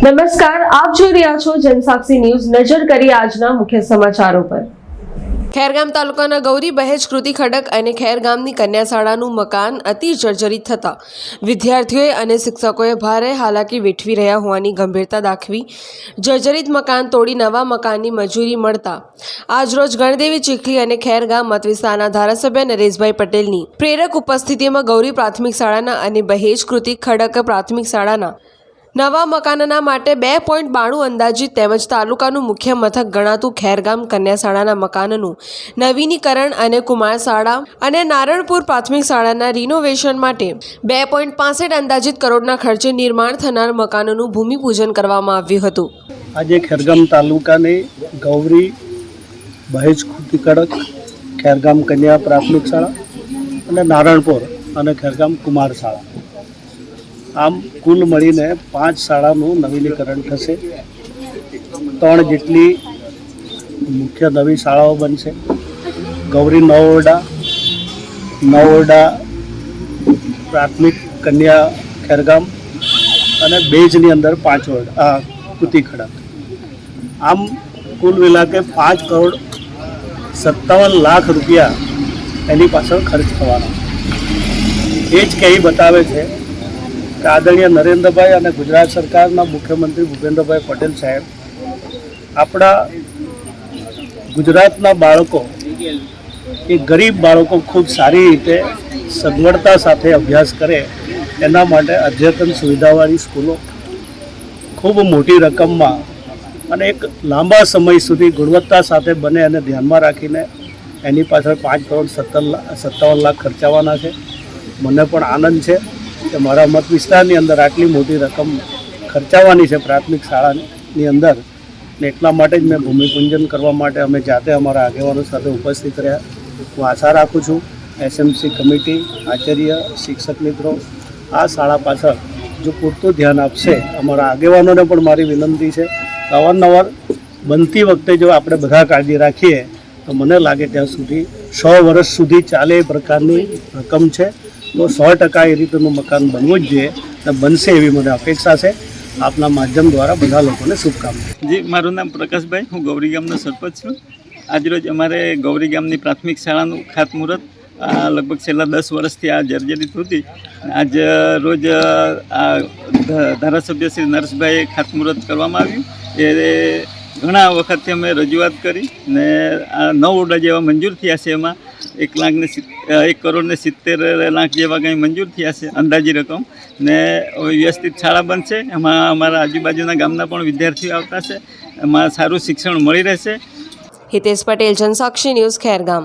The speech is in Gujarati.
નમસ્કાર, આપ જોઈ રહ્યા છો જનસાક્ષી ન્યૂઝ. નજર કરી આજના મુખ્ય સમાચારો પર. ખેરગામ તાલુકાના ગૌરી બહેજ કૃતિ ખડક અને ખેરગામની કન્યા શાળાનું મકાન અતિ જર્જરિત થતા વિદ્યાર્થીઓએ અને શિક્ષકોએ ભારે હાલાકી વેઠવી રહ્યા હોવાની ગંભીરતા દાખવી જર્જરિત મકાન તોડી નવા મકાનની મજૂરી મળતા આજરોજ ગણદેવી ચીખલી અને ખેરગામ મત વિસ્તારના ધારાસભ્ય નરેશભાઈ પટેલની પ્રેરક ઉપસ્થિતિમાં ગૌરી પ્રાથમિક શાળાના અને બહેજ કૃતિ ખડક પ્રાથમિક શાળાના નવા મકાનના માટે બે પોઈન્ટ બાણું અંદાજિત તેમજ તાલુકાનું મુખ્ય મથક ગણાતું ખેરગામ કન્યા શાળાના મકાનનું નવીનીકરણ અને કુમાર શાળા અને નારણપુર પ્રાથમિક શાળાના રિનોવેશન માટે બે પોઈન્ટ પાસઠ અંદાજિત કરોડના ખર્ચે નિર્માણ થનાર મકાનોનું ભૂમિપૂજન કરવામાં આવ્યું હતું. આજે ખેરગામ તાલુકાની ગૌરી બહેજ ખુટી કડક ખેરગામ કન્યા પ્રાથમિક શાળા અને નારણપુર અને ખેરગામ કુમાર શાળા આમ કુલ મળીને પાંચ શાળાનું નવીનીકરણ થશે. ત્રણ જેટલી મુખ્ય નવી શાળાઓ બનશે. ગૌરી નવોરડા નવોરડા પ્રાથમિક કન્યા ખેરગામ અને બેજની અંદર પાંચ ઓરડા આ કુતી ખડક આમ કુલ મિલાકે પાંચ કરોડ સત્તાવન લાખ રૂપિયા એની પાછળ ખર્ચ થવાનો. એ જ કહી બતાવે છે આદરણીય નરેન્દ્રભાઈ અને ગુજરાત સરકારના મુખ્યમંત્રી ભૂપેન્દ્રભાઈ પટેલ સાહેબ, આપણા ગુજરાતના બાળકો, એ ગરીબ બાળકો ખૂબ સારી રીતે સગવડતા સાથે અભ્યાસ કરે, એના માટે અદ્યતન સુવિધાવાળી સ્કૂલો ખૂબ મોટી રકમમાં અને એક લાંબા સમય સુધી ગુણવત્તા સાથે બને અને ધ્યાનમાં રાખીને એની પાછળ પાંચ કરોડ સત્તર સત્તાવન લાખ ખર્ચાવાના છે. મને પણ આનંદ છે. કે મારા મત વિસ્તારની અંદર આટલી મોટી રકમ ખર્ચાવાની છે પ્રાથમિક શાળાની અંદર ને એટલા માટે જ મેં ભૂમિપૂજન કરવા માટે અમે જાતે અમારા આગેવાનો સાથે ઉપસ્થિત રહ્યા. હું આશા રાખું છું એસએમસી કમિટી, આચાર્ય, શિક્ષક મિત્રો, આ શાળા પાછળ જો પૂરતું ધ્યાન આપશે, અમારા આગેવાનોને પણ મારી વિનંતી છે. અવારનવાર બનતી વખતે જો આપણે બધા કાળજી રાખીએ, તો મને લાગે ત્યાં સુધી સો વર્ષ સુધી ચાલે એ પ્રકારની રકમ છે. તો સો ટકા એ રીતનું મકાન બનવું જ જોઈએ. અને બનશે એવી મને અપેક્ષા છે. આપના માધ્યમ દ્વારા બધા લોકોને શુભકામના. જી, મારું નામ પ્રકાશભાઈ. હું ગૌરી ગામનો સરપંચ છું. આજરોજ અમારે ગૌરી ગામની પ્રાથમિક શાળાનું ખાતમુહૂર્ત આ લગભગ છેલ્લા દસ વર્ષથી આ જર્જરિત હતી. આજ રોજ આ ધારાસભ્ય શ્રી નરેશભાઈએ ખાતમુહૂર્ત કરવામાં આવ્યું. એ ઘણા વખતથી અમે રજૂઆત કરી ને આ નવ ઓરડા જેવા મંજૂર થયા છે એમાં. એક લાખને એક કરોડને સિત્તેર લાખ જેવા કંઈ મંજૂર થયા છે, અંદાજી રકમ. ને વ્યવસ્થિત શાળા બનશે. એમાં અમારા આજુબાજુના ગામના પણ વિદ્યાર્થીઓ આવતા છે. એમાં સારું શિક્ષણ મળી રહેશે. હિતેશ પટેલ, જનસાક્ષી ન્યૂઝ ખેરગામ.